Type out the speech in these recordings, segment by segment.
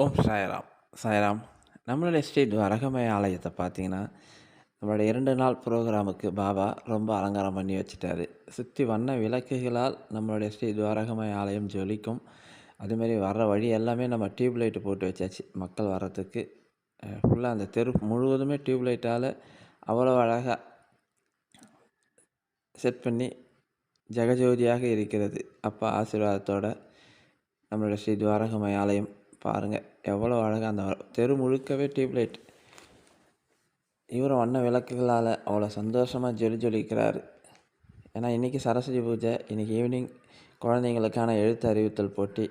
ஓம் சாய்ராம். சாய்ராம் நம்மளுடைய ஸ்ரீ துவரகமய ஆலயத்தை பார்த்தீங்கன்னா நம்மளுடைய இரண்டு நாள் ப்ரோக்ராமுக்கு பாபா ரொம்ப அலங்காரம் பண்ணி வச்சுட்டாரு. சுற்றி வண்ண விளக்குகளால் நம்மளுடைய ஸ்ரீ துவாரகமய ஆலயம் ஜொலிக்கும். அதுமாரி வர்ற வழி எல்லாமே நம்ம டியூப் லைட்டு போட்டு வச்சாச்சு மக்கள் வர்றதுக்கு. ஃபுல்லாக அந்த தெரு முழுவதுமே டியூப் லைட்டால் அவ்வளோ அழகாக செட் பண்ணி ஜெகஜோதியாக இருக்கிறது. அப்பா ஆசீர்வாதத்தோட நம்மளுடைய ஸ்ரீ துவாரகமய ஆலயம் பாருங்கள் எவ்வளோ அழகாக அந்த தெரு முழுக்கவே டியூப்லைட். இவரும் வண்ண விளக்குகளால் அவ்வளோ சந்தோஷமாக ஜொலி ஜொலிக்கிறார். ஏன்னா இன்றைக்கி சரஸ்வதி பூஜை இன்றைக்கி ஈவினிங் குழந்தைங்களுக்கான எழுத்து அறிவித்தல் போட்டி.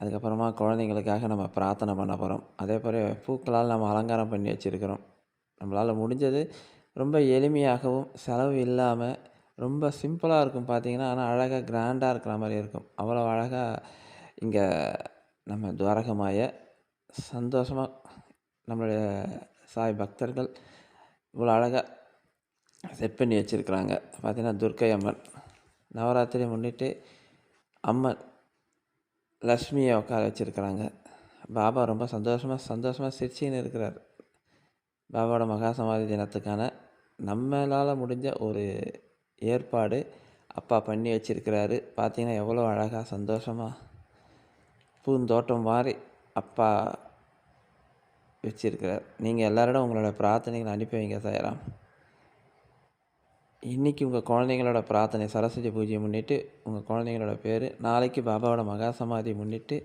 அதுக்கப்புறமா குழந்தைங்களுக்காக நம்ம பிரார்த்தனை பண்ண போகிறோம் அதே போல் பூக்களால் நம்ம அலங்காரம் பண்ணி வச்சுருக்கிறோம். நம்மளால் முடிஞ்சது ரொம்ப எளிமையாகவும் செலவு இல்லாமல் ரொம்ப சிம்பிளாக இருக்கும் பார்த்திங்கன்னா ஆனால் அழகாக கிராண்டாக இருக்கிற மாதிரி இருக்கும். அவ்வளோ அழகாக இங்கே நம்ம துவாரகமாய சந்தோஷமாக நம்மளுடைய சாய் பக்தர்கள் இவ்வளோ அழகாக செட் பண்ணி வச்சுருக்குறாங்க. பார்த்திங்கன்னா துர்க்கை அம்மன் நவராத்திரி முன்னிட்டு அம்மன் லக்ஷ்மியை உட்கார வச்சுருக்குறாங்க. பாபா ரொம்ப சந்தோஷமாக சந்தோஷமாக சிரிச்சின்னு இருக்கிறார். பாபாவோட மகா சமாதி தினத்துக்கான நம்மளால் முடிஞ்ச ஒரு ஏற்பாடு அப்பா பண்ணி வச்சுருக்கிறாரு. பார்த்திங்கன்னா எவ்வளோ அழகாக சந்தோஷமாக பூந்தோட்டம் மாதிரி அப்பா வச்சிருக்கிறார். நீங்கள் எல்லாரோட உங்களோட பிரார்த்தனைகளை அனுப்பி வைங்க சாயராம். இன்றைக்கி உங்கள் குழந்தைங்களோட பிரார்த்தனை சரஸ்வதி பூஜையை முன்னிட்டு உங்கள் குழந்தைங்களோட பேர் நாளைக்கு பாபாவோட மகா சமாதி முன்னிட்டு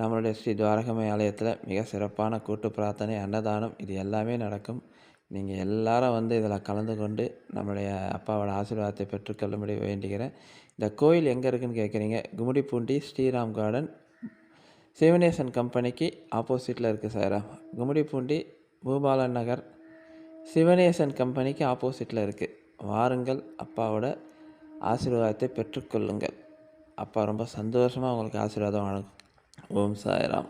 நம்மளுடைய ஸ்ரீ துவாரகமை ஆலயத்தில் மிக சிறப்பான கூட்டு பிரார்த்தனை அன்னதானம் இது எல்லாமே நடக்கும். நீங்கள் எல்லாரும் வந்து இதில் கலந்து கொண்டு நம்மளுடைய அப்பாவோட ஆசீர்வாதத்தை பெற்றுக்கொள்ளும்படி வேண்டுகிறேன். இந்த கோயில் எங்கே இருக்குதுன்னு கேட்குறீங்க கும்மிடிப்பூண்டி ஸ்ரீராம் கார்டன் சிவனேசன் கம்பெனிக்கு ஆப்போசிட்டில் இருக்குது சார். கும்மிடிப்பூண்டி பூபாலன் நகர் சிவனேசன் கம்பெனிக்கு ஆப்போசிட்டில் இருக்குது வாருங்கள் அப்பாவோட ஆசீர்வாதத்தை பெற்றுக்கொள்ளுங்கள். அப்பா ரொம்ப சந்தோஷமாக உங்களுக்கு ஆசீர்வாதம் வழங்கும். ஓம் சாய்ராம்.